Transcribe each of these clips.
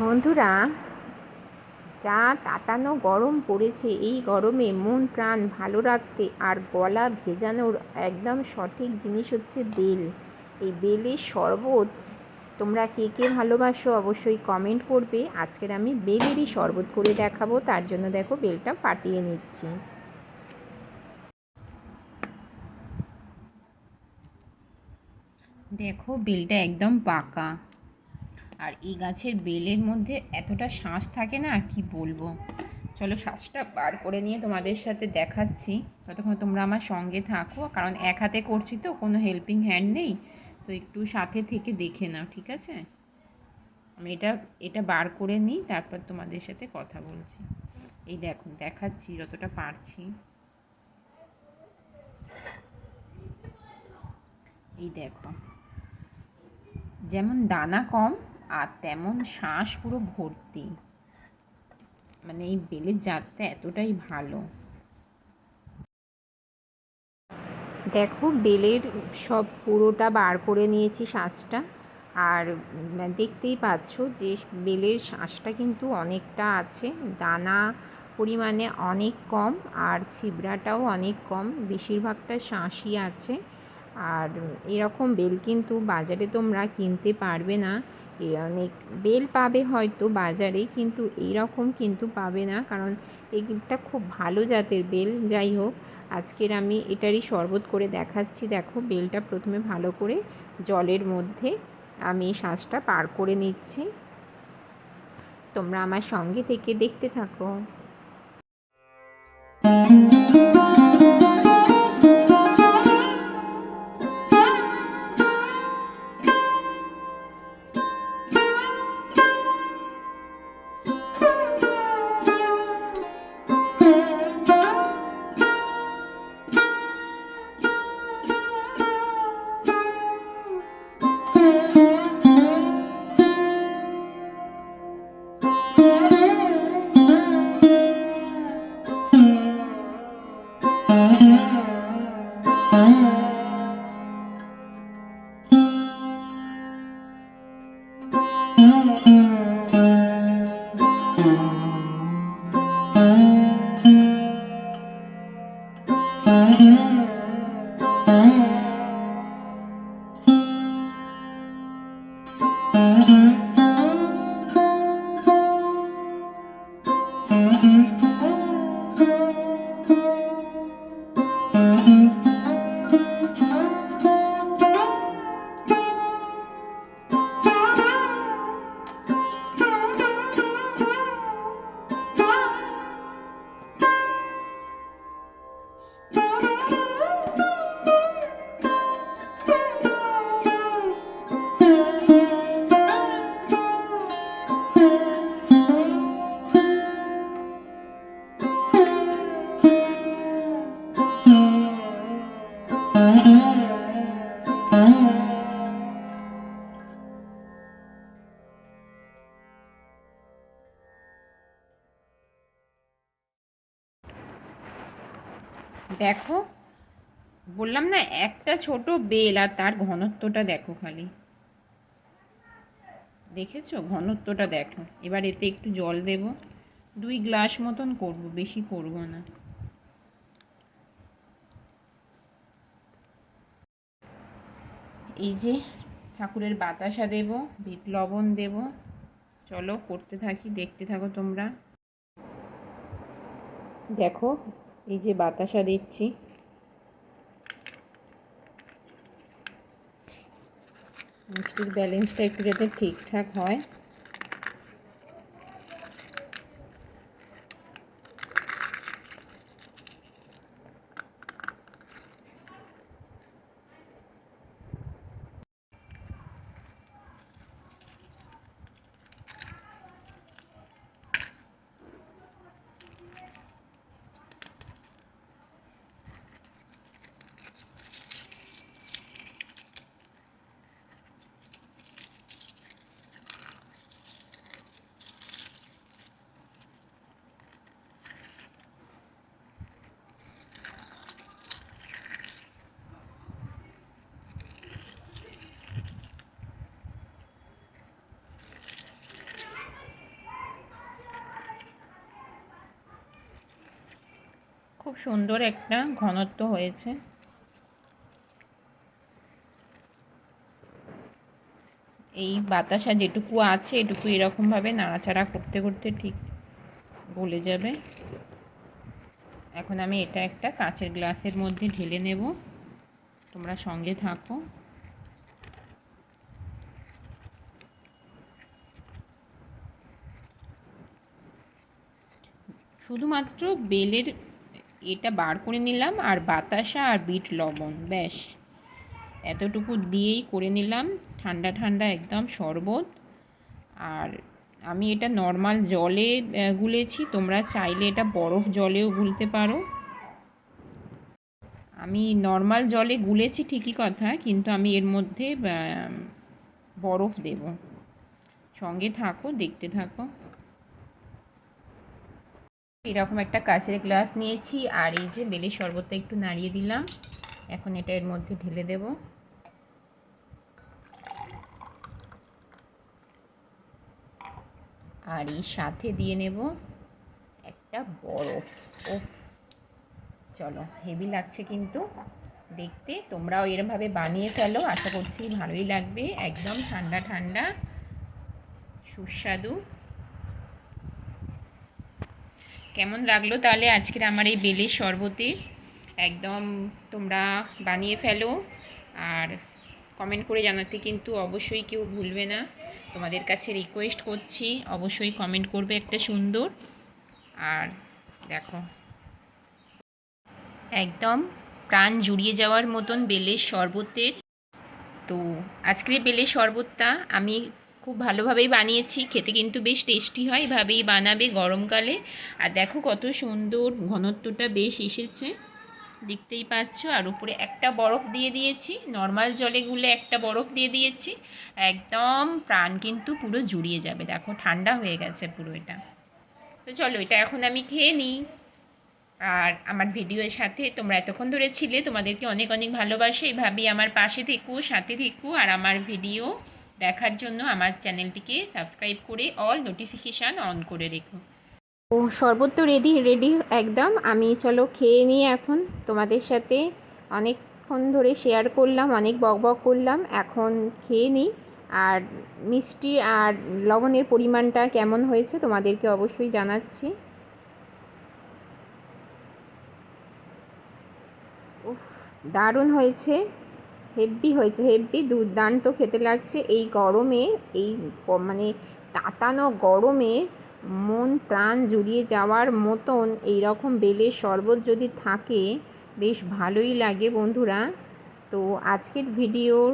বন্ধুরা, যা তাতানো গরম পড়েছে, এই গরমে মন, প্রাণ ভালো রাখতে আর গলা ভেজানোর একদম সঠিক জিনিস হচ্ছে বেল। এই বেলের শরবত তোমরা কে কে ভালোবাসো অবশ্যই কমেন্ট করবে। আজকের আমি বেলেরই শরবত করে দেখাবো, তার জন্য দেখো বেলটা ফাটিয়ে নিচ্ছি। দেখো, বেলটা একদম পাকা। আর এই গাছের বেলের মধ্যে এতটা শ্বাস থাকে না কি বলব? চলো শ্বাসটা বার করে নিয়ে তোমাদের সাথে দেখাচ্ছি। ততক্ষণ তোমরা আমার সঙ্গে থাকো, কারণ এক হাতে করছি তো, কোনো হেল্পিং হ্যান্ড নেই। তো একটু সাথে থেকে দেখে নাও, ঠিক আছে? আমি এটা এটা বার করে নিই, তারপর তোমাদের সাথে কথা বলছি। এই দেখো, দেখাচ্ছি যতটা পারছি। এই দেখো, যেমন দানা কম আর তেমন শ্বাস পুরো ভর্তি। মানে এই বেলের জাতটা এতটাই ভালো। দেখো, বেলের সব পুরোটা বার করে নিয়েছি শ্বাসটা। আর দেখতেই পাচ্ছ যে বেলের শ্বাসটা কিন্তু অনেকটা আছে। দানা পরিমাণে অনেক কম আর ছিবড়াটাও অনেক কম। বেশিরভাগটা শ্বাসই আছে। আর এরকম বেল কিন্তু বাজারে তোমরা কিনতে পারবে না। অনেক বেল পাবে হয়তো বাজারে, কিন্তু এইরকম কিন্তু পাবে না। কারণ এইটা খুব ভালো জাতের বেল, যাই হোক। আজকের আমি এটারই শরবত করে দেখাচ্ছি। দেখো, বেলটা প্রথমে ভালো করে জলের মধ্যে আমি শ্বাসটা পার করে নিচ্ছি। তোমরা আমার সঙ্গে থেকে দেখতে থাকো। দেখো, বললাম না, একটা ছোট বেল আর তার ঘনত্বটা দেখো খালি। দেখেছ? ঘনত্বটা দেখো। এবার এতে একটু জল দেব। দুই গ্লাস মতন করব, বেশি করব না। এই যে ঠাকুরের বাতাসা দেব, বিট লবণ দেব। চলো, করতে থাকি, দেখতে থাকো তোমরা। দেখো এই যে বাতাসা দিচ্ছি। মিষ্টির ব্যালেন্সটা একটু যাতে ঠিকঠাক হয়। খুব সুন্দর একটা ঘনত্ব হয়েছে। এই বাতাসা যেটুকু আছে, এটুকু এরকমভাবে নাড়াচাড়া করতে করতে ঠিক গলে যাবে। এখন আমি এটা একটা কাঁচের গ্লাসের মধ্যে ঢেলে নেব। তোমরা সঙ্গে থাকো। শুধুমাত্র বেলের এটা বার করে নিলাম আর বাতাসা আর বিট লবণ, ব্যাস। এতটুকু দিয়েই করে নিলাম, ঠান্ডা ঠান্ডা একদম শরবত। আর আমি এটা নর্মাল জলে গুলেছি, তোমরা চাইলে এটা বরফ জলেও গুলতে পারো। আমি নর্মাল জলে গুলেছি ঠিকই কথা, কিন্তু আমি এর মধ্যে বরফ দেব। সঙ্গে থাকো, দেখতে থাকো। এরকম একটা কাচের গ্লাস নিয়েছি আর এই যে বেলের শরবতটা একটু নাড়িয়ে দিলাম। এখন এটা এর মধ্যে ঢেলে দেব। আর এই সাথে দিয়ে নেব একটা বরফ। ওফ চলো, হেভি লাগছে কিন্তু। দেখতে, তোমরাও এরমভাবে বানিয়ে ফেলো। আশা করছি ভালোই লাগবে। একদম ঠান্ডা ঠান্ডা, সুস্বাদু। কেমন লাগল? তাহলে আজকের আমার এই বেলের শরবতে একদম তোমরা বানিয়ে ফেলো। আর কমেন্ট করে জানাতে কিন্তু অবশ্যই কেউ ভুলবে না। তোমাদের কাছে রিকোয়েস্ট করছি, অবশ্যই কমেন্ট করবে একটা সুন্দর। আর দেখো। একদম প্রাণ জুড়িয়ে যাওয়ার মতন বেলের শরবতের। তো আজকের বেলের শরবতটা আমি খুব ভালোভাবেই বানিয়েছি। খেতে কিন্তু বেশ টেস্টি হয়, এভাবেই বানাবে গরমকালে। আর দেখো কত সুন্দর ঘনত্বটা বেশ এসেছে। দেখতেই পাচ্ছ, আর উপরে একটা বরফ দিয়ে দিয়েছি। নর্মাল জলে গুলে একটা বরফ দিয়ে দিয়েছি। একদম প্রাণ কিন্তু পুরো জুড়িয়ে যাবে। দেখো, ঠান্ডা হয়ে গেছে পুরো এটা। তো চলো, এটা এখন আমি খেয়ে নিই। আর আমার ভিডিওর সাথে তোমরা এতক্ষণ ধরে ছিলে, তোমাদেরকে অনেক অনেক ভালোবাসে। এভাবেই আমার পাশে থেকো, সাথে থেকো, আর আমার ভিডিও দেখার জন্য আমার চ্যানেলটিকে সাবস্ক্রাইব করে অল নোটিফিকেশান অন করে রেখো। ও, শরবত তো রেডি রেডি একদম। আমি চলো খেয়ে নিই এখন। তোমাদের সাথে অনেকক্ষণ ধরে শেয়ার করলাম, অনেক বক বক করলাম। এখন খেয়ে নিই। আর মিষ্টি আর লবণের পরিমাণটা কেমন হয়েছে তোমাদেরকে অবশ্যই জানাচ্ছি। উফ, দারুণ হয়েছে। হেব্বি হয়েছে, হেব্বি দুর্দান্ত খেতে লাগছে। এই গরমে, এই মানে তাতানো গরমে মন প্রাণ জুড়িয়ে যাওয়ার মতন এই রকম বেলের শরবত যদি থাকে, বেশ ভালোই লাগে বন্ধুরা। তো আজকের ভিডিওর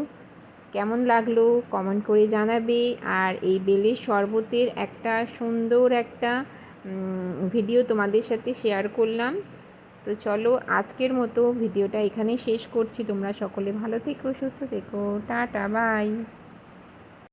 কেমন লাগল কমেন্ট করে জানাবে। আর এই বেলের শরবতের একটা সুন্দর একটা ভিডিও তোমাদের সাথে শেয়ার করলাম। তো চলো আজকের মতো ভিডিওটা এখানেই শেষ করছি। তোমরা সকলে ভালো থেকো, সুস্থ থেকো। Tata, bye.